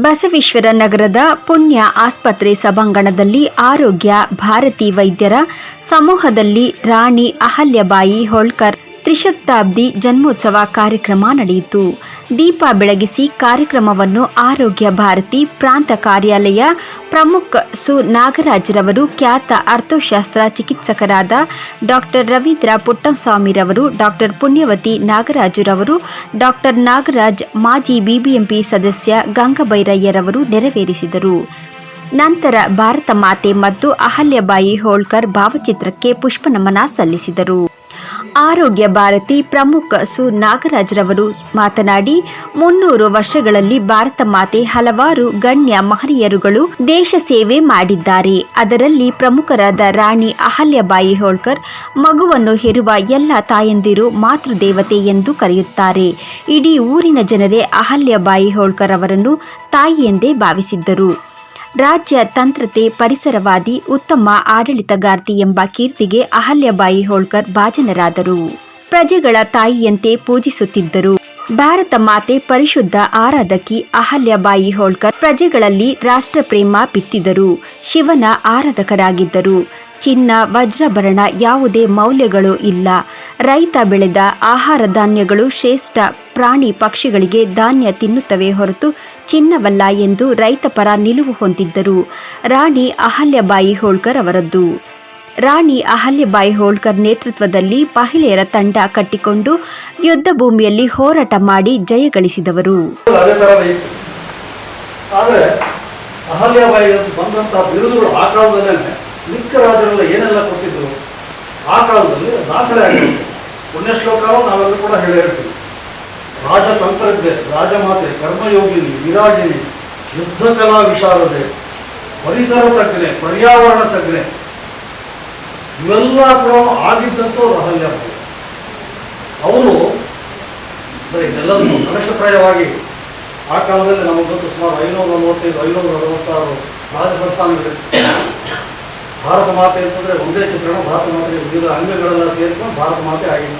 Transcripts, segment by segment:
ಬಸವೇಶ್ವರ ನಗರದ ಪುಣ್ಯ ಆಸ್ಪತ್ರೆ ಸಭಾಂಗಣದಲ್ಲಿ ಆರೋಗ್ಯ ಭಾರತಿ ವೈದ್ಯರ ಸಮೂಹದಲ್ಲಿ ರಾಣಿ ಅಹಲ್ಯಬಾಯಿ ಹೋಳ್ಕರ್ ತ್ರಿಶತಾಬ್ದಿ ಜನ್ಮೋತ್ಸವ ಕಾರ್ಯಕ್ರಮ ನಡೆಯಿತು. ದೀಪ ಬೆಳಗಿಸಿ ಕಾರ್ಯಕ್ರಮವನ್ನು ಆರೋಗ್ಯ ಭಾರತಿ ಪ್ರಾಂತ ಕಾರ್ಯಾಲಯ ಪ್ರಮುಖ ಸು ನಾಗರಾಜ್ರವರು ಖ್ಯಾತ ಅರ್ಥಶಾಸ್ತ್ರ ಚಿಕಿತ್ಸಕರಾದ ಡಾಕ್ಟರ್ ರವೀಂದ್ರ ಪುಟ್ಟಂಸ್ವಾಮಿರವರು ಡಾಕ್ಟರ್ ಪುಣ್ಯವತಿ ನಾಗರಾಜುರವರು ಡಾಕ್ಟರ್ ನಾಗರಾಜ್ ಮಾಜಿ ಬಿಬಿಎಂಪಿ ಸದಸ್ಯ ಗಂಗಭೈರಯ್ಯರವರು ನೆರವೇರಿಸಿದರು. ನಂತರ ಭಾರತ ಮಾತೆ ಮತ್ತು ಅಹಲ್ಯಬಾಯಿ ಹೋಳ್ಕರ್ ಭಾವಚಿತ್ರಕ್ಕೆ ಪುಷ್ಪನಮನ ಸಲ್ಲಿಸಿದರು. ಆರೋಗ್ಯ ಭಾರತಿ ಪ್ರಮುಖ ಸು ನಾಗರಾಜ್ರವರು ಮಾತನಾಡಿ, ಮುನ್ನೂರು ವರ್ಷಗಳಲ್ಲಿ ಭಾರತ ಮಾತೆ ಹಲವಾರು ಗಣ್ಯ ಮಹನೀಯರುಗಳು ದೇಶ ಸೇವೆ ಮಾಡಿದ್ದಾರೆ. ಅದರಲ್ಲಿ ಪ್ರಮುಖರಾದ ರಾಣಿ ಅಹಲ್ಯಬಾಯಿ ಹೋಳ್ಕರ್, ಮಗುವನ್ನು ಹೆರುವ ಎಲ್ಲ ತಾಯಂದಿರು ಮಾತೃದೇವತೆ ಎಂದು ಕರೆಯುತ್ತಾರೆ. ಇಡೀ ಊರಿನ ಜನರೇ ಅಹಲ್ಯಬಾಯಿ ಹೋಳ್ಕರ್ ಅವರನ್ನು ತಾಯಿ ಎಂದೇ ಭಾವಿಸಿದ್ದರು. ರಾಜ್ಯ ತಂತ್ರತೆ ಪರಿಸರವಾದಿ ಉತ್ತಮ ಆಡಳಿತಗಾರ್ತಿ ಎಂಬ ಕೀರ್ತಿಗೆ ಅಹಲ್ಯಬಾಯಿ ಹೋಳ್ಕರ್ ಭಾಜನರಾದರು. ಪ್ರಜೆಗಳ ತಾಯಿಯಂತೆ ಪೂಜಿಸುತ್ತಿದ್ದರು. ಭಾರತ ಮಾತೆ ಪರಿಶುದ್ಧ ಆರಾಧಕಿ ಅಹಲ್ಯಬಾಯಿ ಹೋಳ್ಕರ್ ಪ್ರಜೆಗಳಲ್ಲಿ ರಾಷ್ಟ್ರಪ್ರೇಮ ಬಿತ್ತಿದರು. ಶಿವನ ಆರಾಧಕರಾಗಿದ್ದರು. ಚಿನ್ನ, ವಜ್ರಭರಣ ಯಾವುದೇ ಮೌಲ್ಯಗಳು ಇಲ್ಲ. ರೈತ ಬೆಳೆದ ಆಹಾರ ಧಾನ್ಯಗಳು ಶ್ರೇಷ್ಠ. ಪ್ರಾಣಿ ಪಕ್ಷಿಗಳಿಗೆ ಧಾನ್ಯ ತಿನ್ನುತ್ತವೆ ಹೊರತು ಚಿನ್ನವಲ್ಲ ಎಂದು ರೈತ ಪರ ನಿಲುವು ಹೊಂದಿದ್ದರು. ರಾಣಿ ಅಹಲ್ಯಬಾಯಿ ಹೋಳ್ಕರ್ ಅವರದ್ದು. ರಾಣಿ ಅಹಲ್ಯಬಾಯಿ ಹೋಳ್ಕರ್ ನೇತೃತ್ವದಲ್ಲಿ ಮಹಿಳೆಯರ ತಂಡ ಕಟ್ಟಿಕೊಂಡು ಯುದ್ಧ ಭೂಮಿಯಲ್ಲಿ ಹೋರಾಟ ಮಾಡಿ ಜಯ ಗಳಿಸಿದವರು. ಅದೇ ಥರ ಆದರೆ ಅಹಲ್ಯಾಬಾಯಿ ಬಂದಂತಹ ಬಿರುದುಗಳು ಆ ಕಾಲದಲ್ಲೇ ಮಿಕ್ಕ ರಾಜರೆಲ್ಲ ಏನೆಲ್ಲ ಕೊಟ್ಟಿದ್ರು? ಆ ಕಾಲದಲ್ಲಿ ದಾಖಲೆ ಆಗಿರುತ್ತೆ ಪುಣ್ಯಶ್ಲೋಕಾಲು ನಾವೆಲ್ಲರೂ ಕೂಡ ಹೇಳಿ ಹೇಳ್ತೀವಿ. ರಾಜತಂತ್ರಜ್ಞೆ ರಾಜಮಾತೆ ಕರ್ಮಯೋಗಿನಿ, ವಿರಾಜಿನಿ, ಯುದ್ಧ ಕಲಾ ವಿಶಾರದೆ, ಪರಿಸರ ತಜ್ಞೆ, ಪರ್ಯಾವರಣ ತಜ್ಞೆ, ಇವೆಲ್ಲ ಕೂಡ ಆಗಿದ್ದಂತೂ ಅಹಲ್ಯ ಅವರು. ಅಂದರೆ ಇದೆಲ್ಲದನ್ನು ಕಲಶಪ್ರಾಯವಾಗಿ ಆ ಕಾಲದಲ್ಲಿ ನಮಗೆ ಗೊತ್ತು ಸುಮಾರು ಐನೂರ ನಲವತ್ತೈದು, ಐನೂರ ಅರವತ್ತಾರು ರಾಜ ಭಾರತ ಮಾತೆ ಅಂತಂದರೆ ಒಂದೇ ಚಿತ್ರಣ, ಭಾರತ ಮಾತೆ ವಿವಿಧ ಅಂಗಗಳೆಲ್ಲ ಸೇರಿಕೊಂಡು ಭಾರತ ಮಾತೆ ಆಗಿದೆ.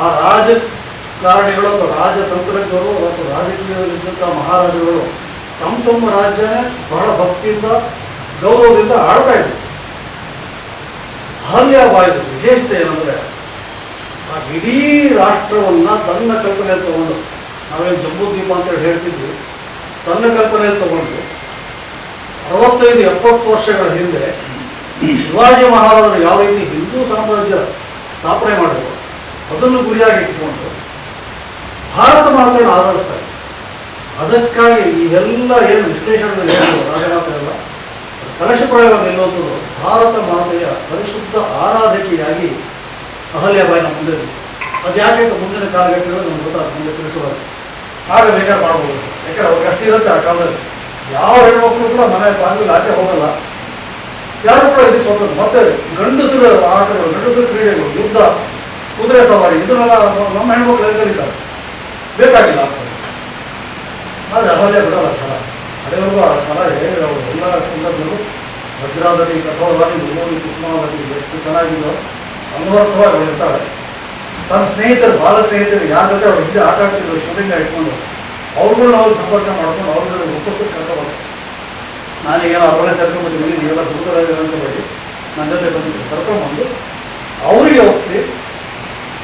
ಆ ರಾಜಕಾರಣಿಗಳು ಅಥವಾ ರಾಜತಂತ್ರಜ್ಞರು ಅಥವಾ ರಾಜಕೀಯದಲ್ಲಿದ್ದಂಥ ಮಹಾರಾಜರುಗಳು ತಮ್ಮ ತಮ್ಮ ರಾಜ್ಯನೇ ಬಹಳ ಭಕ್ತಿಯಿಂದ, ಗೌರವದಿಂದ ಆಡ್ತಾ ಇದ್ರು ಅಹಲ್ಯಾಬಾಯಿದು ವಿಶೇಷತೆ ಏನಂದರೆ, ಆ ಇಡೀ ರಾಷ್ಟ್ರವನ್ನ ತನ್ನ ಕಲ್ಪನೆಯಲ್ಲಿ ತಗೊಂಡು, ನಾವೇನು ಜಂಬೂದ್ವೀಪ ಅಂತೇಳಿ ಹೇಳ್ತಿದ್ವಿ, ತನ್ನ ಕಲ್ಪನೆಯಲ್ಲಿ ತಗೊಂಡು ಅರವತ್ತೈದು ಎಪ್ಪತ್ತು ವರ್ಷಗಳ ಹಿಂದೆ ಶಿವಾಜಿ ಮಹಾರಾಜರು ಯಾವ ರೀತಿ ಹಿಂದೂ ಸಾಮ್ರಾಜ್ಯ ಸ್ಥಾಪನೆ ಮಾಡಿದ್ರು, ಅದನ್ನು ಗುರಿಯಾಗಿ ಇಟ್ಕೊಂಡು ಭಾರತ ಮಾತೆಯನ್ನು ಆಧರಿಸ್ತಾರೆ ಅದಕ್ಕಾಗಿ ಈ ಎಲ್ಲ ಏನು ವಿಶ್ಲೇಷಣೆ ಕಲಶ ಪ್ರಯೋಗ ನಿಲ್ಲುವಂಥದ್ದು ಭಾರತ ಮಾತೆಯ ಪರಿಶುದ್ಧ ಆರಾಧಕಿಯಾಗಿ ಅಹಲ್ಯಾಬಾಯಿ ಮುಂದೆ. ಅದು ಮುಂದಿನ ಕಾಲಘಟ್ಟಗಳು ನಮ್ಗೆ ಗೊತ್ತಾಗ್ತದೆ, ಮುಂದೆ ತಿಳಿಸುವ ಆಗ ಬೇಕಾದ್ರೆ ಮಾಡ್ಬೋದು. ಯಾಕಂದ್ರೆ ಅವ್ರಿಗೆ ಅಷ್ಟೇ ಇರುತ್ತೆ ಆ ಕಾಲದಲ್ಲಿ. ಯಾವ ಹೆಣ್ಮಕ್ಳು ಕೂಡ ಮನೆ ಬಾಗಿಲು ಆಚೆ ಹೋಗಲ್ಲ? ಯಾರು ಕೂಡ ಇದಕ್ಕೆ ಸ್ವತಂತ್ರ ಮತ್ತೆ ಗಂಡಸರ ಆಟಗಳು ಗಂಡಸರ ಕ್ರೀಡೆಗಳು ಯುದ್ಧ, ಕುದುರೆ ಸವಾರಿ ಇದನ್ನೆಲ್ಲ ನಮ್ಮ- ಹೆಣ್ಮಕ್ಳು ಹೇಳ್ತಾರೆ ಬೇಕಾಗಿಲ್ಲ. ಆದರೆ ಅಹಲ್ಯ ಬಿಡಲ್ಲ ಛಲ ಅದೇವರೆಗೂ ಆ ಸ್ಥಳ ಹೇಗಿದೆ ಅವರು. ಎಲ್ಲ ಸಂದರ್ಭದಲ್ಲೂ ವಜ್ರಾದಲ್ಲಿ ಕಠೋರವಾಗಿ ಮೂರು ಕುಸುಮಾವತಿ ಎಷ್ಟು ಚೆನ್ನಾಗಿದೆಯೋ ಅನ್ವರ್ಥವಾಗಿ ಇರ್ತಾಳೆ ತನ್ನ ಸ್ನೇಹಿತರು, ಬಾಲ ಸ್ನೇಹಿತರು ಯಾರ ಜೊತೆ ಅವ್ರು ಹಿಂದೆ ಆಟ ಆಡ್ತಿದ್ರು ಶಿವಲಿಂಗ ಇಟ್ಕೊಂಡು ಅವ್ರನ್ನ ಅವ್ರು ಸಂಪರ್ಕ ಮಾಡ್ಕೊಂಡು ಅವ್ರ ಒಪ್ಪತ್ತು ಕರ್ಕೊಂಡು ನಾನೀಗೇನೋ ಅವರೇ ಸೇರ್ಕೊಂಡ್ಬಂದಿದ್ದೀನಿ ನೀವೆಲ್ಲ ಸುಂದರ ಅಂತ ಹೇಳಿ ನನ್ನ ಜೊತೆ ಬಂದು ಕರ್ಕೊಂಡ್ಬಂದು ಅವರಿಗೆ ಒಪ್ಪಿಸಿ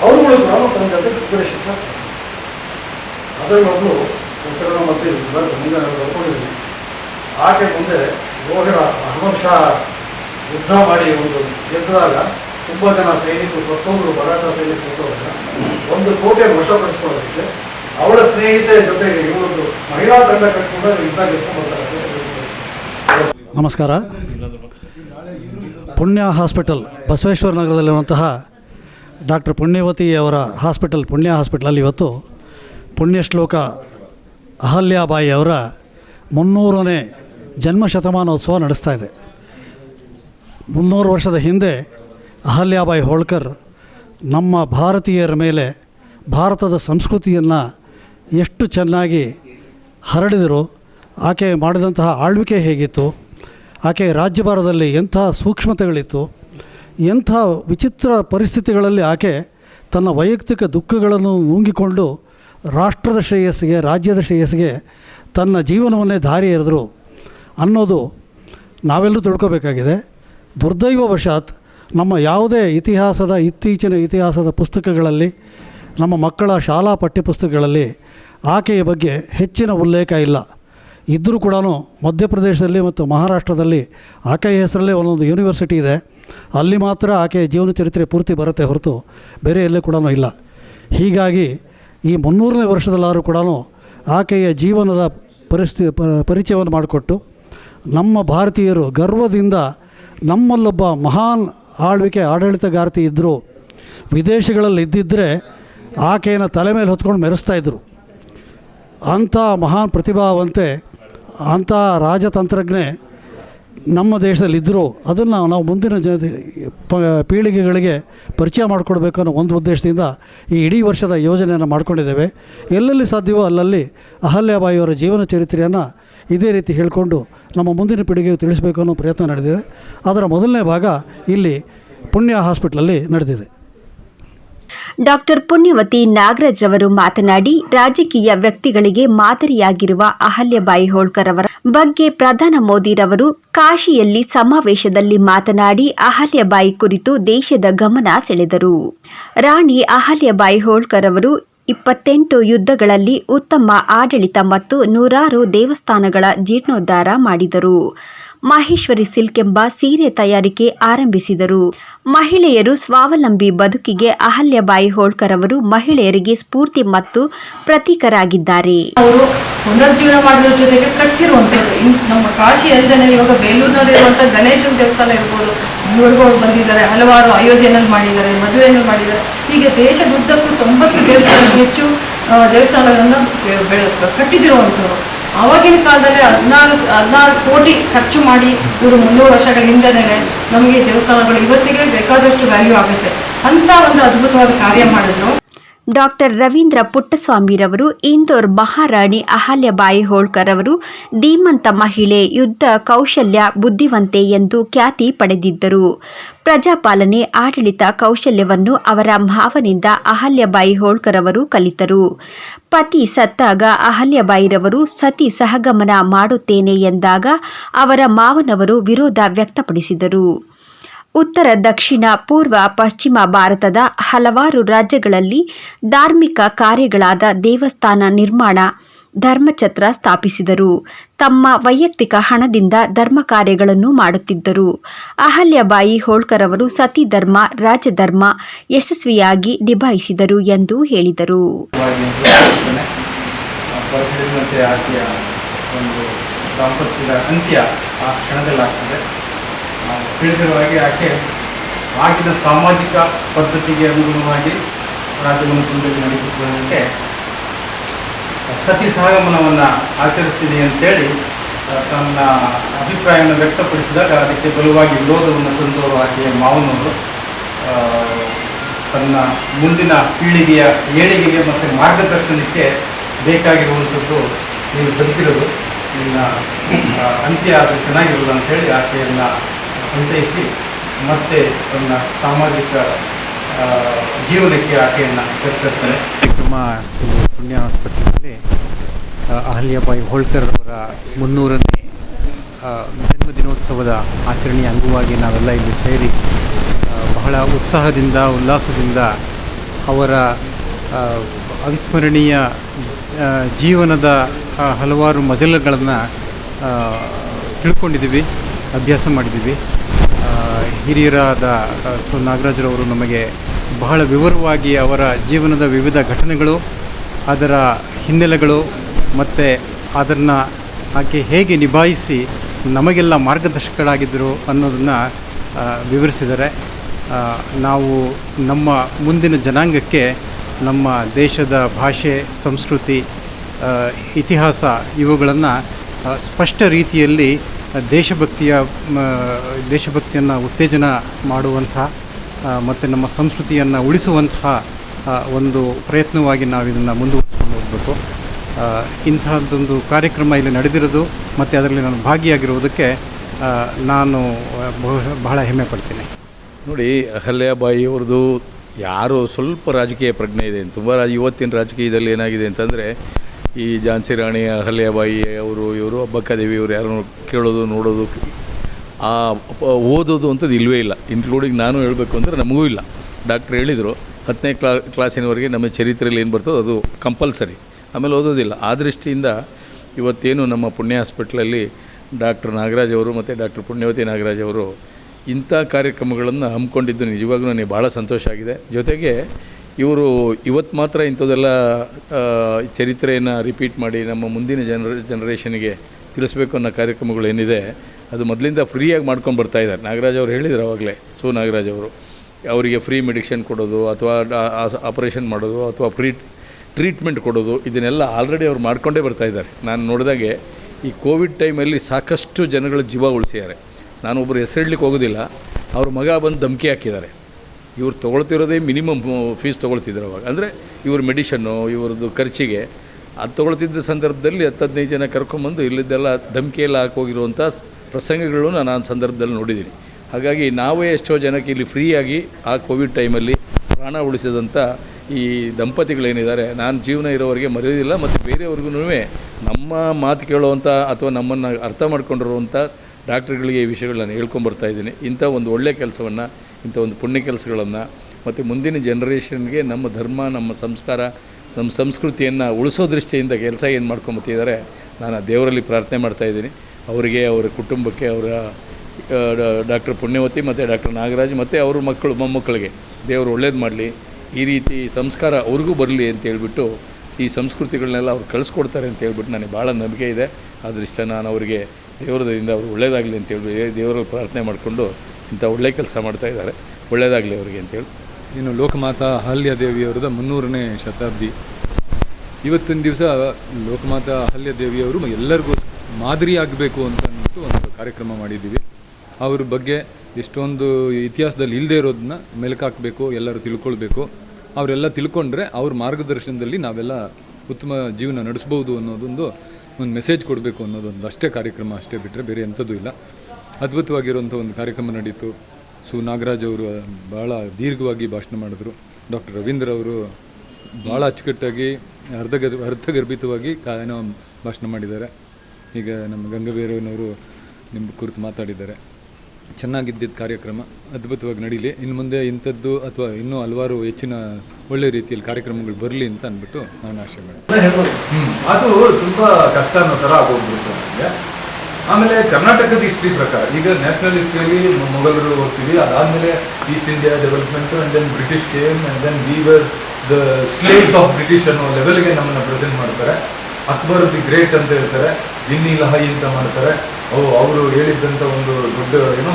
ಅವರುಗಳು ಕೂಡ ತನ್ನ ಜೊತೆ ಕುದುರೆ ಶಿಕ್ಷಣ ಅದರಲ್ಲೊಬ್ಳು ಹೆಸರನ್ನು ಮತ್ತೆ ಮುಂದೆ ಕರ್ಕೊಂಡಿದ್ದೀನಿ ಆಕೆ ಮುಂದೆ ರೋಹಿಣ ಅಹಮದ್ ಶಾ ಯುದ್ಧ ಮಾಡಿ ಒಂದು ಗೆದ್ದಾಗ ತುಂಬ ಜನ ಸೈನಿಕರು ಸತ್ತೋದ್ರು ಮರಾಠ ಸೈನಿಕರು ಸತ್ತೋದಾಗ ಒಂದು ಕೋಟೆ ವಶಪಡಿಸ್ಕೊಳ್ಳೋದಕ್ಕೆ ಅವಳ ಸ್ನೇಹಿತೆ ಜೊತೆಗೆ ಇವರೊಂದು ಮಹಿಳಾ ತಂಡ ಕಟ್ಕೊಂಡು ಯುದ್ಧ ಗೆದ್ಕೊಂಡು ನಮಸ್ಕಾರ. ಪುಣ್ಯ ಹಾಸ್ಪಿಟಲ್, ಬಸವೇಶ್ವರ ನಗರದಲ್ಲಿರುವಂತಹ ಡಾಕ್ಟರ್ ಪುಣ್ಯವತಿ ಅವರ ಹಾಸ್ಪಿಟಲ್, ಪುಣ್ಯ ಹಾಸ್ಪಿಟಲಲ್ಲಿ ಇವತ್ತು ಪುಣ್ಯ ಶ್ಲೋಕ ಅಹಲ್ಯಾಬಾಯಿ ಅವರ ಮುನ್ನೂರನೇ ಜನ್ಮ ಶತಮಾನೋತ್ಸವ ನಡೆಸ್ತಾ ಇದೆ. ಮುನ್ನೂರು ವರ್ಷದ ಹಿಂದೆ ಅಹಲ್ಯಾಬಾಯಿ ಹೋಳ್ಕರ್ ನಮ್ಮ ಭಾರತೀಯರ ಮೇಲೆ ಭಾರತದ ಸಂಸ್ಕೃತಿಯನ್ನು ಎಷ್ಟು ಚೆನ್ನಾಗಿ ಹರಡಿದರು, ಆಕೆ ಮಾಡಿದಂತಹ ಆಳ್ವಿಕೆ ಹೇಗಿತ್ತು ಆಕೆ ರಾಜ್ಯಭಾರದಲ್ಲಿ ಎಂಥ ಸೂಕ್ಷ್ಮತೆಗಳಿತ್ತು, ಎಂಥ ವಿಚಿತ್ರ ಪರಿಸ್ಥಿತಿಗಳಲ್ಲಿ ಆಕೆ ತನ್ನ ವೈಯಕ್ತಿಕ ದುಃಖಗಳನ್ನು ನುಂಗಿಕೊಂಡು ರಾಷ್ಟ್ರದ ಶ್ರೇಯಸ್ಸಿಗೆ, ರಾಜ್ಯದ ಶ್ರೇಯಸ್ಸಿಗೆ ತನ್ನ ಜೀವನವನ್ನೇ ದಾರಿ ಎರೆದರು ಅನ್ನೋದು ನಾವೆಲ್ಲರೂ ತಿಳ್ಕೊಬೇಕಾಗಿದೆ. ದುರ್ದೈವವಶಾತ್ ನಮ್ಮ ಯಾವುದೇ ಇತಿಹಾಸದ, ಇತ್ತೀಚಿನ ಇತಿಹಾಸದ ಪುಸ್ತಕಗಳಲ್ಲಿ, ನಮ್ಮ ಮಕ್ಕಳ ಶಾಲಾ ಪಠ್ಯಪುಸ್ತಕಗಳಲ್ಲಿ ಆಕೆಯ ಬಗ್ಗೆ ಹೆಚ್ಚಿನ ಉಲ್ಲೇಖ ಇಲ್ಲ. ಇದ್ದರೂ ಕೂಡ ಮಧ್ಯಪ್ರದೇಶದಲ್ಲಿ ಮತ್ತು ಮಹಾರಾಷ್ಟ್ರದಲ್ಲಿ ಆಕೆಯ ಹೆಸರಲ್ಲೇ ಒಂದೊಂದು ಯೂನಿವರ್ಸಿಟಿ ಇದೆ. ಅಲ್ಲಿ ಮಾತ್ರ ಆಕೆಯ ಜೀವನ ಚರಿತ್ರೆ ಪೂರ್ತಿ ಬರುತ್ತೆ ಹೊರತು ಬೇರೆ ಎಲ್ಲೇ ಕೂಡ ಇಲ್ಲ. ಹೀಗಾಗಿ ಈ ಮುನ್ನೂರನೇ ವರ್ಷದಲ್ಲಾದರೂ ಕೂಡ ಆಕೆಯ ಜೀವನದ ಪರಿಸ್ಥಿತಿ ಪರಿಚಯವನ್ನು ಮಾಡಿಕೊಟ್ಟು ನಮ್ಮ ಭಾರತೀಯರು ಗರ್ವದಿಂದ ನಮ್ಮಲ್ಲೊಬ್ಬ ಮಹಾನ್ ಆಳ್ವಿಕೆ ಆಡಳಿತಗಾರ್ತಿ ಇದ್ದರು ವಿದೇಶಗಳಲ್ಲಿ ಇದ್ದಿದ್ದರೆ ಆಕೆಯನ್ನು ತಲೆ ಮೇಲೆ ಹೊತ್ಕೊಂಡು ಮೆರೆಸ್ತಾ ಇದ್ದರು ಅಂಥ ಮಹಾನ್ ಪ್ರತಿಭಾವಂತೆ ಅಂಥ ರಾಜತಂತ್ರಜ್ಞೆ ನಮ್ಮ ದೇಶದಲ್ಲಿ ಇದ್ದರೂ ಅದನ್ನು ನಾವು ಮುಂದಿನ ಪ, ಪೀಳಿಗೆಗಳಿಗೆ ಪರಿಚಯ ಮಾಡಿಕೊಡ್ಬೇಕು ಅನ್ನೋ ಒಂದು ಉದ್ದೇಶದಿಂದ ಈ ಇಡೀ ವರ್ಷದ ಯೋಜನೆಯನ್ನು ಮಾಡಿಕೊಂಡಿದ್ದೇವೆ. ಎಲ್ಲೆಲ್ಲಿ ಸಾಧ್ಯವೋ ಅಲ್ಲಲ್ಲಿ ಅಹಲ್ಯಾಬಾಯಿಯವರ ಜೀವನ ಚರಿತ್ರೆಯನ್ನು ಇದೇ ರೀತಿ ಹೇಳಿಕೊಂಡು ನಮ್ಮ ಮುಂದಿನ ಪೀಳಿಗೆಗೆ ತಿಳಿಸಬೇಕು ಅನ್ನೋ ಪ್ರಯತ್ನ ನಡೆದಿದೆ. ಅದರ ಮೊದಲನೇ ಭಾಗ ಇಲ್ಲಿ ಪುಣ್ಯ ಹಾಸ್ಪಿಟ್ಲಲ್ಲಿ ನಡೆದಿದೆ. ಡಾಕ್ಟರ್ ಪುಣ್ಯವತಿ ನಾಗರಾಜ್ ರವರು ಮಾತನಾಡಿ, ರಾಜಕೀಯ ವ್ಯಕ್ತಿಗಳಿಗೆ ಮಾದರಿಯಾಗಿರುವ ಅಹಲ್ಯಬಾಯಿ ಹೋಳ್ಕರ್ ಅವರ ಬಗ್ಗೆ ಪ್ರಧಾನ ಮೋದಿರವರು ಕಾಶಿಯಲ್ಲಿ ಸಮಾವೇಶದಲ್ಲಿ ಮಾತನಾಡಿ, ಅಹಲ್ಯಬಾಯಿ ಕುರಿತು ದೇಶದ ಗಮನ ಸೆಳೆದರು. ರಾಣಿ ಅಹಲ್ಯಬಾಯಿ ಹೋಳ್ಕರ್ ಅವರು ಇಪ್ಪತ್ತೆಂಟು ಯುದ್ಧಗಳಲ್ಲಿ ಉತ್ತಮ ಆಡಳಿತ ಮತ್ತು ನೂರಾರು ದೇವಸ್ಥಾನಗಳ ಜೀರ್ಣೋದ್ಧಾರ ಮಾಡಿದರು. ಮಹೇಶ್ವರಿ ಸಿಲ್ಕ್ ಎಂಬ ಸೀರೆ ತಯಾರಿಕೆ ಆರಂಭಿಸಿದರು. ಮಹಿಳೆಯರು ಸ್ವಾವಲಂಬಿ ಬದುಕಿಗೆ ಅಹಲ್ಯಬಾಯಿ ಹೋಳ್ಕರ್ ಅವರು ಮಹಿಳೆಯರಿಗೆ ಸ್ಫೂರ್ತಿ ಮತ್ತು ಪ್ರತೀಕರಾಗಿದ್ದಾರೆ. ಅವರು ಪುನರ್ಜೀವನ ಮಾಡಿರೋ ಜೊತೆಗೆ ಕಟ್ಸಿರುವಂಥದ್ದು. ನಮ್ಮ ಕಾಶಿ ಅಲ್ಲದೆ ಇವಾಗ ಬೇಲೂರಿನಲ್ಲಿರುವಂಥ ಗಣೇಶನ ದೇವಸ್ಥಾನ ಇರ್ಬೋದು. ಇವರೆಗೂ ಅವ್ರು ಬಂದಿದ್ದಾರೆ, ಹಲವಾರು ಅಯೋಧ್ಯೆನಲ್ಲಿ ಮಾಡಿದ್ದಾರೆ ಮದುವೆಯನ್ನು ಮಾಡಿದ್ದಾರೆ. ಹೀಗೆ ದೇಶದುದ್ದಕ್ಕೂ ತೊಂಬತ್ತು ದೇವಸ್ಥಾನ, ಹೆಚ್ಚು ದೇವಸ್ಥಾನಗಳನ್ನು ಕಟ್ಟಿದಿರುವಂಥವ್ರು. ಆವಾಗಿನ ಕಾಲದಲ್ಲಿ ಹದಿನಾರು ಹದಿನಾರು ಕೋಟಿ ಖರ್ಚು ಮಾಡಿ ಇವರು ಮುನ್ನೂರು ವರ್ಷಗಳ ಹಿಂದೆನೇ ನಮಗೆ ದೇವಸ್ಥಾನಗಳು ಇವತ್ತಿಗೆ ಬೇಕಾದಷ್ಟು ವ್ಯಾಲ್ಯೂ ಆಗುತ್ತೆ. ಅಂತ ಒಂದು ಅದ್ಭುತವಾದ ಕಾರ್ಯ ಮಾಡಿದ್ರು. ಡಾಕ್ಟರ್ ರವೀಂದ್ರ ಪುಟ್ಟಸ್ವಾಮಿರವರು, ಇಂದೋರ್ ಮಹಾರಾಣಿ ಅಹಲ್ಯಬಾಯಿ ಹೋಳ್ಕರ್ ಅವರು, ಧೀಮಂತ ಮಹಿಳೆ, ಯುದ್ಧ ಕೌಶಲ್ಯ ಬುದ್ಧಿವಂತೆ ಎಂದು ಖ್ಯಾತಿ ಪಡೆದಿದ್ದರು. ಪ್ರಜಾಪಾಲನೆ ಆಡಳಿತ ಕೌಶಲ್ಯವನ್ನು ಅವರ ಮಾವನಿಂದ ಅಹಲ್ಯಬಾಯಿ ಹೋಳ್ಕರ್ ಅವರು ಕಲಿತರು. ಪತಿ ಸತ್ತಾಗ ಅಹಲ್ಯಬಾಯಿರವರು, ಸತಿ ಸಹಗಮನ ಮಾಡುತ್ತೇನೆ ಎಂದಾಗ ಅವರ ಮಾವನವರು ವಿರೋಧ ವ್ಯಕ್ತಪಡಿಸಿದರು. ಉತ್ತರ, ದಕ್ಷಿಣ, ಪೂರ್ವ, ಪಶ್ಚಿಮ ಭಾರತದ ಹಲವಾರು ರಾಜ್ಯಗಳಲ್ಲಿ ಧಾರ್ಮಿಕ ಕಾರ್ಯಗಳಾದ ದೇವಸ್ಥಾನ ನಿರ್ಮಾಣ, ಧರ್ಮಛತ್ರ ಸ್ಥಾಪಿಸಿದರು. ತಮ್ಮ ವೈಯಕ್ತಿಕ ಹಣದಿಂದ ಧರ್ಮ ಕಾರ್ಯಗಳನ್ನು ಮಾಡುತ್ತಿದ್ದರು. ಅಹಲ್ಯಬಾಯಿ ಹೋಳ್ಕರ್ ಅವರು ಸತಿ ಧರ್ಮ ರಾಜಧರ್ಮ ಯಶಸ್ವಿಯಾಗಿ ನಿಭಾಯಿಸಿದರು ಎಂದು ಹೇಳಿದರು. ಅಂತ್ಯ ಆ ಕ್ಷಣದಲ್ಲಾಗ್ತದೆ. ನಾವು ತಿಳಿದಿರುವಾಗೆ ಆಕೆ ಆಗಿನ ಸಾಮಾಜಿಕ ಪದ್ಧತಿಗೆ ಅನುಗುಣವಾಗಿ ರಾಜಮನೆತನದಲ್ಲಿ ನಡೆದುಕೊಂಡಂತೆ ಸತಿ ಸಹಗಮನವನ್ನು ಆಚರಿಸ್ತೀನಿ ಅಂತೇಳಿ ತನ್ನ ಅಭಿಪ್ರಾಯವನ್ನು ವ್ಯಕ್ತಪಡಿಸಿದಾಗ ಅದಕ್ಕೆ ಬಲವಾಗಿ ವಿರೋಧವನ್ನು ತಂದವರು ಆಕೆಯ ಮಾವನವರು. ತನ್ನ ಮುಂದಿನ ಪೀಳಿಗೆಯ ಏಳಿಗೆಗೆ ಮತ್ತು ಮಾರ್ಗದರ್ಶನಕ್ಕೆ ಬೇಕಾಗಿರುವಂಥದ್ದು ನೀನು ಬದುಕಿರೋದು ನಿನ್ನ ಅಂತ್ಯ ಅದು ಚೆನ್ನಾಗಿರೋದು ಅಂತೇಳಿ ಆಕೆಯನ್ನು ಸಂತೈಸಿ ಮತ್ತೆ ತನ್ನ ಸಾಮಾಜಿಕ ಜೀವನಕ್ಕೆ ಆಕೆಯನ್ನು ಕರೆತರ್ತಾರೆ. ನಮ್ಮ ಪುಣ್ಯ ಆಸ್ಪತ್ರೆಯಲ್ಲಿ ಅಹಲ್ಯಬಾಯಿ ಹೋಳ್ಕರ್ ಅವರ ಮುನ್ನೂರನೇ ಜನ್ಮದಿನೋತ್ಸವದ ಜನ್ಮ ದಿನೋತ್ಸವದ ಆಚರಣೆಯ ಅಂಗವಾಗಿ ನಾವೆಲ್ಲ ಇಲ್ಲಿ ಸೇರಿ ಬಹಳ ಉತ್ಸಾಹದಿಂದ, ಉಲ್ಲಾಸದಿಂದ ಅವರ ಅವಿಸ್ಮರಣೀಯ ಜೀವನದ ಹಲವಾರು ಮಜಲುಗಳನ್ನು ತಿಳ್ಕೊಂಡಿದ್ದೀವಿ. ಅಭ್ಯಾಸ ಮಾಡಿದ್ದೀವಿ. ಹಿರಿಯರಾದ ಸೊ ನಾಗರಾಜರವರು ನಮಗೆ ಬಹಳ ವಿವರವಾಗಿ ಅವರ ಜೀವನದ ವಿವಿಧ ಘಟನೆಗಳು, ಅದರ ಹಿನ್ನೆಲೆಗಳು ಮತ್ತು ಅದನ್ನು ಆಕೆ ಹೇಗೆ ನಿಭಾಯಿಸಿ ನಮಗೆಲ್ಲ ಮಾರ್ಗದರ್ಶಕರಾಗಿದ್ದರು ಅನ್ನೋದನ್ನು ವಿವರಿಸಿದ್ದಾರೆ. ನಾವು ನಮ್ಮ ಮುಂದಿನ ಜನಾಂಗಕ್ಕೆ ನಮ್ಮ ದೇಶದ ಭಾಷೆ, ಸಂಸ್ಕೃತಿ ಇತಿಹಾಸ ಇವುಗಳನ್ನು ಸ್ಪಷ್ಟ ರೀತಿಯಲ್ಲಿ ದೇಶಭಕ್ತಿಯ ದೇಶಭಕ್ತಿಯನ್ನು ಉತ್ತೇಜನ ಮಾಡುವಂಥ ಮತ್ತು ನಮ್ಮ ಸಂಸ್ಕೃತಿಯನ್ನು ಉಳಿಸುವಂತಹ ಒಂದು ಪ್ರಯತ್ನವಾಗಿ ನಾವು ಇದನ್ನು ಮುಂದುವರಿಸ್ಕೊಂಡು ಹೋಗಬೇಕು. ಇಂತಹದ್ದೊಂದು ಕಾರ್ಯಕ್ರಮ ಇಲ್ಲಿ ನಡೆದಿರೋದು, ಮತ್ತು ಅದರಲ್ಲಿ ನಾನು ಭಾಗಿಯಾಗಿರುವುದಕ್ಕೆ ನಾನು ಬಹಳ ಹೆಮ್ಮೆ ಪಡ್ತೀನಿ. ನೋಡಿ ಅಹಲ್ಯಾಬಾಯಿಯವ್ರದ್ದು ಯಾರು ಸ್ವಲ್ಪ ರಾಜಕೀಯ ಪ್ರಜ್ಞೆ ಇದೆ. ತುಂಬ ಇವತ್ತಿನ ರಾಜಕೀಯದಲ್ಲಿ ಏನಾಗಿದೆ ಅಂತಂದರೆ ಈ ಝಾನ್ಸಿ ರಾಣಿ ಅಹಲ್ಯಾಬಾಯಿ ಅವರು, ಇವರು ಅಬ್ಬಕ್ಕದೇವಿ ಇವರು ಯಾರನ್ನು ಕೇಳೋದು, ನೋಡೋದು, ಆ ಓದೋದು ಅಂಥದ್ದು ಇಲ್ಲವೇ ಇಲ್ಲ. ಇನ್ಕ್ಲೂಡಿಂಗ್ ನಾನು ಹೇಳಬೇಕು ಅಂದರೆ ನಮಗೂ ಇಲ್ಲ. ಡಾಕ್ಟ್ರ್ ಹೇಳಿದರು, ಹತ್ತನೇ ಕ್ಲಾ, ಕ್ಲಾಸಿನವರೆಗೆ ನಮ್ಮ ಚರಿತ್ರೆಯಲ್ಲಿ ಏನು ಬರ್ತದೋ ಅದು ಕಂಪಲ್ಸರಿ. ಆಮೇಲೆ ಓದೋದಿಲ್ಲ. ಆ ದೃಷ್ಟಿಯಿಂದ ಇವತ್ತೇನು ನಮ್ಮ ಪುಣ್ಯ ಹಾಸ್ಪಿಟ್ಲಲ್ಲಿ ಡಾಕ್ಟರ್ ನಾಗರಾಜ್ ಅವರು ಮತ್ತು ಡಾಕ್ಟರ್ ಪುಣ್ಯವತಿ ನಾಗರಾಜ್ ಅವರು ಇಂಥ ಕಾರ್ಯಕ್ರಮಗಳನ್ನು ಹಮ್ಮಿಕೊಂಡಿದ್ದು ನಿಜವಾಗ್ಲೂ ನನಗೆ ಭಾಳ ಸಂತೋಷ ಆಗಿದೆ. ಜೊತೆಗೆ ಇವರು ಇವತ್ತು ಮಾತ್ರ ಇಂಥದ್ದೆಲ್ಲ ಚರಿತ್ರೆಯನ್ನು ರಿಪೀಟ್ ಮಾಡಿ ನಮ್ಮ ಮುಂದಿನ ಜನರ ಜನರೇಷನ್ಗೆ ತಿಳಿಸ್ಬೇಕು ಅನ್ನೋ ಕಾರ್ಯಕ್ರಮಗಳು ಏನಿದೆ, ಅದು ಮೊದಲಿಂದ ಫ್ರೀಯಾಗಿ ಮಾಡ್ಕೊಂಡು ಬರ್ತಾ ಇದ್ದಾರೆ. ನಾಗರಾಜ್ ಅವರು ಹೇಳಿದ್ರು ಅವಾಗಲೇ, ಸು ನಾಗರಾಜ್ ಅವರು. ಅವರಿಗೆ ಫ್ರೀ ಮೆಡಿಷನ್ ಕೊಡೋದು, ಅಥವಾ ಆಪರೇಷನ್ ಮಾಡೋದು, ಅಥವಾ ಫ್ರೀ ಟ್ರೀಟ್ಮೆಂಟ್ ಕೊಡೋದು, ಇದನ್ನೆಲ್ಲ ಆಲ್ರೆಡಿ ಅವ್ರು ಮಾಡ್ಕೊಂಡೇ ಬರ್ತಾ ಇದ್ದಾರೆ. ನಾನು ನೋಡಿದಾಗೆ, ಈ ಕೋವಿಡ್ ಟೈಮಲ್ಲಿ ಸಾಕಷ್ಟು ಜನಗಳ ಜೀವ ಉಳಿಸಿದ್ದಾರೆ. ನಾನು ಒಬ್ಬರು ಹೆಸರಿಡ್ಲಿಕ್ಕೆ ಹೋಗೋದಿಲ್ಲ, ಅವ್ರ ಮಗ ಬಂದು ಧಮಕಿ ಹಾಕಿದ್ದಾರೆ. ಇವ್ರು ತೊಗೊಳ್ತಿರೋದೇ ಮಿನಿಮಮ್ ಫೀಸ್ ತೊಗೊಳ್ತಿದ್ರು ಅವಾಗ. ಅಂದರೆ ಇವ್ರ ಮೆಡಿಷನ್ನು, ಇವ್ರದ್ದು ಖರ್ಚಿಗೆ, ಅದು ತೊಗೊಳ್ತಿದ್ದ ಸಂದರ್ಭದಲ್ಲಿ ಹತ್ತು ಹದಿನೈದು ಜನ ಕರ್ಕೊಂಬಂದು ಇಲ್ಲಿದ್ದೆಲ್ಲ ಧಮಕಿಯೆಲ್ಲ ಹಾಕೋಗಿರುವಂಥ ಪ್ರಸಂಗಗಳನ್ನು ಪ್ರಸಂಗಗಳು ನಾನು ಆ ಸಂದರ್ಭದಲ್ಲಿ ನೋಡಿದ್ದೀನಿ. ಹಾಗಾಗಿ ನಾವೇ ಎಷ್ಟೋ ಜನಕ್ಕೆ ಇಲ್ಲಿ ಫ್ರೀಯಾಗಿ ಆ ಕೋವಿಡ್ ಟೈಮಲ್ಲಿ ಪ್ರಾಣ ಉಳಿಸಿದಂಥ ಈ ದಂಪತಿಗಳೇನಿದ್ದಾರೆ, ನಾನು ಜೀವನ ಇರೋವರೆಗೆ ಮರೆಯೋದಿಲ್ಲ, ಮತ್ತು ಬೇರೆಯವ್ರಿಗೂ ನಮ್ಮ ಮಾತು ಕೇಳುವಂಥ ಅಥವಾ ನಮ್ಮನ್ನು ಅರ್ಥ ಮಾಡ್ಕೊಂಡಿರುವಂಥ ಡಾಕ್ಟ್ರುಗಳಿಗೆ ಈ ವಿಷಯಗಳನ್ನ ಹೇಳ್ಕೊಂಬರ್ತಾ ಇದ್ದೀನಿ. ಇಂಥ ಒಂದು ಒಳ್ಳೆಯ ಕೆಲಸವನ್ನು ಇಂಥ ಒಂದು ಪುಣ್ಯ ಕೆಲಸಗಳನ್ನು ಮತ್ತು ಮುಂದಿನ ಜನ್ರೇಷನ್ಗೆ ನಮ್ಮ ಧರ್ಮ, ನಮ್ಮ ಸಂಸ್ಕಾರ, ನಮ್ಮ ಸಂಸ್ಕೃತಿಯನ್ನು ಉಳಿಸೋ ದೃಷ್ಟಿಯಿಂದ ಕೆಲಸ ಏನು ಮಾಡ್ಕೊಂಬತ್ತಿದ್ದಾರೆ, ನಾನು ದೇವರಲ್ಲಿ ಪ್ರಾರ್ಥನೆ ಮಾಡ್ತಾ ಇದ್ದೀನಿ. ಅವರಿಗೆ, ಅವರ ಕುಟುಂಬಕ್ಕೆ, ಅವರ ಡಾಕ್ಟರ್ ಪುಣ್ಯವತಿ ಮತ್ತು ಡಾಕ್ಟರ್ ನಾಗರಾಜ್ ಮತ್ತು ಅವ್ರ ಮಕ್ಕಳು, ಮೊಮ್ಮಕ್ಕಳಿಗೆ ದೇವರು ಒಳ್ಳೇದು ಮಾಡಲಿ, ಈ ರೀತಿ ಸಂಸ್ಕಾರ ಅವ್ರಿಗೂ ಬರಲಿ ಅಂತ ಹೇಳ್ಬಿಟ್ಟು ಈ ಸಂಸ್ಕೃತಿಗಳನ್ನೆಲ್ಲ ಅವ್ರು ಕಳಿಸ್ಕೊಡ್ತಾರೆ ಅಂತ ಹೇಳ್ಬಿಟ್ಟು ನನಗೆ ಭಾಳ ನಂಬಿಕೆ ಇದೆ. ಆ ದೃಷ್ಟ ನಾನು ಅವರಿಗೆ ದೇವರದಿಂದ ಅವರು ಒಳ್ಳೇದಾಗಲಿ ಅಂತ ಹೇಳಿ ದೇವರಲ್ಲಿ ಪ್ರಾರ್ಥನೆ ಮಾಡಿಕೊಂಡು ಇಂಥ ಒಳ್ಳೆಯ ಕೆಲಸ ಮಾಡ್ತಾ ಇದ್ದಾರೆ. ಒಳ್ಳೆಯದಾಗಲಿ ಅವರಿಗೆ ಅಂತೇಳಿ ಇನ್ನು ಲೋಕಮಾತಾ ಅಹಲ್ಯ ದೇವಿಯವರದ ಮುನ್ನೂರನೇ ಶತಾಬ್ದಿ. ಇವತ್ತಿನ ದಿವಸ ಲೋಕಮಾತಾ ಅಹಲ್ಯ ದೇವಿಯವರು ಎಲ್ಲರಿಗೂ ಮಾದರಿ ಆಗಬೇಕು ಅಂತ ಅಂದ್ಬಿಟ್ಟು ಒಂದು ಕಾರ್ಯಕ್ರಮ ಮಾಡಿದ್ದೀವಿ. ಅವ್ರ ಬಗ್ಗೆ ಎಷ್ಟೊಂದು ಇತಿಹಾಸದಲ್ಲಿ ಇಲ್ಲದೆ ಇರೋದನ್ನ ಮೆಲುಕಾಕಬೇಕು ಎಲ್ಲರೂ ತಿಳ್ಕೊಳ್ಬೇಕು. ಅವರೆಲ್ಲ ತಿಳ್ಕೊಂಡ್ರೆ ಅವ್ರ ಮಾರ್ಗದರ್ಶನದಲ್ಲಿ ನಾವೆಲ್ಲ ಉತ್ತಮ ಜೀವನ ನಡೆಸ್ಬೋದು ಅನ್ನೋದೊಂದು ಒಂದು ಮೆಸೇಜ್ ಕೊಡಬೇಕು ಅನ್ನೋದೊಂದು ಅಷ್ಟೇ ಕಾರ್ಯಕ್ರಮ ಅಷ್ಟೇ ಬಿಟ್ಟರೆ ಬೇರೆ ಎಂಥದ್ದು ಇಲ್ಲ. ಅದ್ಭುತವಾಗಿರುವಂಥ ಒಂದು ಕಾರ್ಯಕ್ರಮ ನಡೀತು. ಸು ನಾಗರಾಜ್ ಅವರು ಭಾಳ ದೀರ್ಘವಾಗಿ ಭಾಷಣ ಮಾಡಿದ್ರು. ಡಾಕ್ಟರ್ ರವೀಂದ್ರ ಅವರು ಭಾಳ ಅಚ್ಚುಕಟ್ಟಾಗಿ ಅರ್ಧಗರ್ ಅರ್ಥಗರ್ಭಿತವಾಗಿ ಏನೋ ಭಾಷಣ ಮಾಡಿದ್ದಾರೆ. ಈಗ ನಮ್ಮ ಗಂಗವೀರನವರು ನಿಮ್ಮ ಕುರಿತು ಮಾತಾಡಿದ್ದಾರೆ. ಚೆನ್ನಾಗಿದ್ದಿದ್ದ ಕಾರ್ಯಕ್ರಮ, ಅದ್ಭುತವಾಗಿ ನಡೀಲಿ. ಇನ್ನು ಮುಂದೆ ಇಂಥದ್ದು ಅಥವಾ ಇನ್ನೂ ಹಲವಾರು ಹೆಚ್ಚಿನ ಒಳ್ಳೆ ರೀತಿಯಲ್ಲಿ ಕಾರ್ಯಕ್ರಮಗಳು ಬರಲಿ ಅಂತ ಅಂದ್ಬಿಟ್ಟು ನಾನು ಆಶೆ ಮಾಡಿ. ಅದು ತುಂಬ ಕಷ್ಟ ಅನ್ನೋ ಥರ ಆಮೇಲೆ ಕರ್ನಾಟಕದ ಹಿಸ್ಟ್ರಿ ಪ್ರಕಾರ, ಈಗ ನ್ಯಾಷನಲ್ ಹಿಸ್ಟ್ರಿಯಲ್ಲಿ ಮೊಘಲರು ಹೋಗ್ತೀವಿ ಅದಾದಮೇಲೆ east India development and then British came and then were the slaves of British ಅನ್ನೋ ಲೆವೆಲ್ಗೆ ನಮ್ಮನ್ನು ಪ್ರೆಸೆಂಟ್ ಮಾಡ್ತಾರೆ. ಅಕ್ಬರ್ ದಿ ಗ್ರೇಟ್ ಅಂತ ಹೇಳ್ತಾರೆ ಇನ್ನಿ ಲಹಾಯಿ ಅಂತ ಮಾಡ್ತಾರೆ. ಅವು ಅವರು ಹೇಳಿದ್ದಂಥ ಒಂದು ದೊಡ್ಡ, ಏನು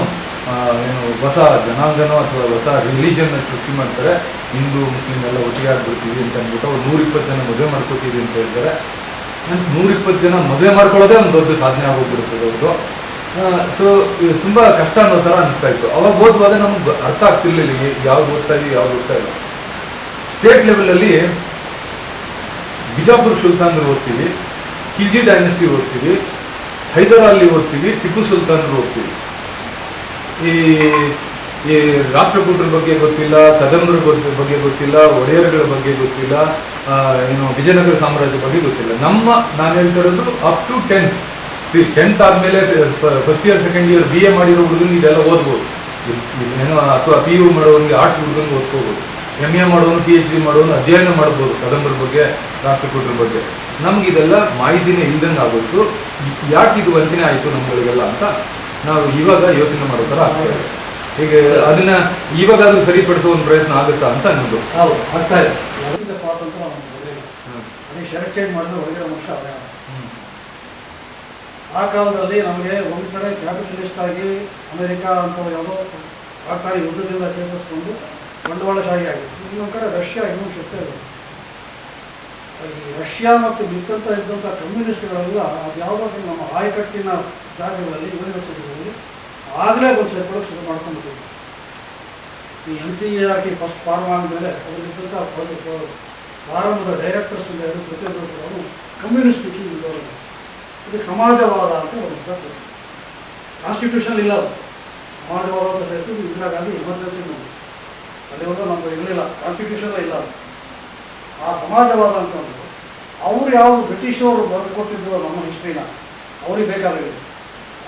ಏನು ಹೊಸ ಜನಾಂಗನೋ ಅಥವಾ ಹೊಸ ರಿಲಿಜನ್ ಸೃಷ್ಟಿ ಮಾಡ್ತಾರೆ. ಹಿಂದೂ, ಮುಸ್ಲಿಂ ಎಲ್ಲ ಒಟ್ಟಿಗೆ ಆಗ್ಬಿಡ್ತೀವಿ ಅಂತ ಅಂದ್ಬಿಟ್ಟು ಅವ್ರು ನೂರಿಪ್ಪತ್ತು ಜನ ಮದುವೆ ಮಾಡ್ಕೋತೀವಿ ಅಂತ ಹೇಳ್ತಾರೆ. ನೂರಿಪ್ಪತ್ತು ಜನ ಮದುವೆ ಮಾಡ್ಕೊಳ್ಳೋದೇ ಒಂದು ದೊಡ್ಡ ಸಾಧನೆ ಆಗೋಗ್ಬಿಡುತ್ತದೆ ಅವ್ರದ್ದು ಸೊ ತುಂಬ ಕಷ್ಟ ಅನ್ನೋ ಥರ ಅನಿಸ್ತಾ ಇತ್ತು. ಅವಾಗ ಓದುವಾಗ ನಮ್ಗೆ ಅರ್ಥ ಆಗ್ತಿರ್ಲಿಲ್ಲ ಯಾವ್ದು ಓದ್ತಾ ಇದೀವಿ, ಯಾವ್ದು ಓದ್ತಾ ಇಲ್ಲ. ಸ್ಟೇಟ್ ಲೆವೆಲಲ್ಲಿ ಬಿಜಾಪುರ್ ಸುಲ್ತಾನ್ರು ಓದ್ತೀವಿ ಕಿಜಿ ಡೈನೆಸ್ಟಿ ಓದ್ತೀವಿ, ಹೈದರಾಲಿ ಓದ್ತೀವಿ, ಟಿಪ್ಪು ಸುಲ್ತಾನ್ರು ಓದ್ತೀವಿ. ಈ ಈ ರಾಷ್ಟ್ರಕೂಟರ ಬಗ್ಗೆ ಗೊತ್ತಿಲ್ಲ ಕದಂಬರ ಬಗ್ಗೆ ಗೊತ್ತಿಲ್ಲ, ಒಡೆಯರ್ಗಳ ಬಗ್ಗೆ ಗೊತ್ತಿಲ್ಲ ಏನು ವಿಜಯನಗರ ಸಾಮ್ರಾಜ್ಯ ಬಗ್ಗೆ ಗೊತ್ತಿಲ್ಲ. ನಮ್ಮ, ನಾನು ಹೇಳ್ತಿರೋದು ಅಪ್ ಟು ಟೆಂತ್ ಟೆಂತ್ ಆದಮೇಲೆ first year second year B A ಮಾಡಿರೋ ಹುಡುಗನಿಗೆ ಇದೆಲ್ಲ ಓದ್ಬೋದು. ಏನು, ಅಥವಾ ಪಿ ಯು ಮಾಡೋನಿಗೆ ಆರ್ಟ್ಸ್ ಹುಡುಗನಿಗೆ ಓದ್ಕೋಬೋದು. ಎಂ ಎ ಮಾಡೋನು ಪಿ ಎಚ್ ಡಿ ಮಾಡೋನು, ಅಧ್ಯಯನ ಮಾಡ್ಬೋದು ಕದಂಬರ ಬಗ್ಗೆ, ರಾಷ್ಟ್ರಕೂಟರ ಬಗ್ಗೆ. ನಮ್ಗೆ ಇದೆಲ್ಲ ಮಾಹಿತಿನೇ ಇಲ್ದಂಗೆ ಆಗೋಯ್ತು ಯಾಕೆ ಇದು ವಂಚನೆ ಆಯಿತು ನಮ್ಗಳಿಗೆಲ್ಲ ಅಂತ ನಾವು ಇವಾಗ ಯೋಚನೆ ಮಾಡೋ ಥರ ಹೀಗೆ ಅದನ್ನ ಇವಾಗಾದ್ರೂ ಸರಿಪಡಿಸುವ ಒಂದು ಪ್ರಯತ್ನ ಆಗುತ್ತಾ ಅಂತ ಅನ್ನೋದು. ಹೌದು ಆಗ್ತಾ ಇದೆ. ಯಾರಿಂದ ಸ್ವಾತಂತ್ರ್ಯ. ಅದೇ ಶರ್ಟ್ ಚೇಂಜ್ ಮಾಡಿದ್ರೆ ಒಳ್ಳೆಯ ವರ್ಷ ಅವರೇ ಆ ಕಾಲದಲ್ಲಿ ನಮಗೆ ಒಂದು ಕಡೆ ಕ್ಯಾಪಿಟಲಿಸ್ಟ್ ಆಗಿ ಅಮೆರಿಕ ಅಂತ ಯಾವುದೋ ಆಗ್ತಾನೆ ಯುದ್ಧದಿಂದ ಚೇತರಿಸ್ಕೊಂಡು ಬಂಡವಾಳಶಾಹಿ ಆಗಿತ್ತು ಇನ್ನೊಂದು ಕಡೆ ರಷ್ಯಾ ಇನ್ನೊಂದು ಶಕ್ತಿ ಇದೆ. ಈ ರಷ್ಯಾ ಮತ್ತು ಮಿಕ್ಕಂತ ಇದ್ದಂಥ ಕಮ್ಯುನಿಸ್ಟ್ಗಳೆಲ್ಲ ಅದು ಯಾವುದಾದ್ರೂ ನಮ್ಮ ಆಯಕಟ್ಟಿನ ಜಾಗಗಳಲ್ಲಿ ಯೂನಿವರ್ಸಿಟಿಗಳಲ್ಲಿ ಆಗಲೇ ಒಂದು ಸೇರ್ಕೊಳ್ಳೋಕೆ ಶುರು ಮಾಡ್ಕೊಂಡ್ಬಿಟ್ಟಿದ್ರು ಈ ಎಂ ಸಿ ಎ ಆಗಿ ಫಸ್ಟ್ ಫಾರ್ಮ್ ಆದಮೇಲೆ ಅವರಿದ್ದಂಥ ಪ್ರಾರಂಭದ ಡೈರೆಕ್ಟರ್ಸ್ ಇಂದ ಹಿಡಿದು ಪ್ರತಿಯೊಬ್ಬರು ಕೂಡ ಕಮ್ಯುನಿಸ್ಟ್ ಇದು ಇದ್ದವರು ಇದು ಸಮಾಜವಾದ ಅಂತ ಒಂದು ಕಾನ್ಸ್ಟಿಟ್ಯೂಷನ್ ಇಲ್ಲ ಅದು. ಸಮಾಜವಾದ ಅಂತ ಸೇರಿಸಿ ಇಂದಿರಾ ಗಾಂಧಿ ಎಮರ್ಜೆನ್ಸಿ ಬಂದು ಅಲ್ಲಿವರೆಗೂ ನಮ್ಗೆ ಇರಲಿಲ್ಲ. ಕಾನ್ಸ್ಟಿಟ್ಯೂಷನ್ ಇಲ್ಲ. ಆ ಸಮಾಜವಾದ ಅಂತ ಅವರು ಯಾವ ಬ್ರಿಟಿಷರು ಬರೆದು ಕೊಟ್ಟಿದ್ರು ನಮ್ಮ ಹಿಸ್ಟ್ರಿನ ಅವ್ರಿಗೆ ಬೇಕಾಗಿದೆ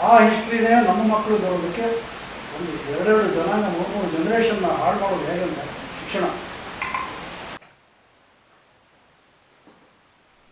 ಆ ಹಿಸ್ಟ್ರಿನೇ ನಮ್ಮ ಮಕ್ಕಳು ಬರೋದಕ್ಕೆ ಒಂದು ಎರಡೆರಡು ಜನ ಮೂರು ಮೂರು ಜನ್ರೇಷನ್ನ ಹಾಳು ಮಾಡೋದು ಹೇಗಂತ ಶಿಕ್ಷಣ.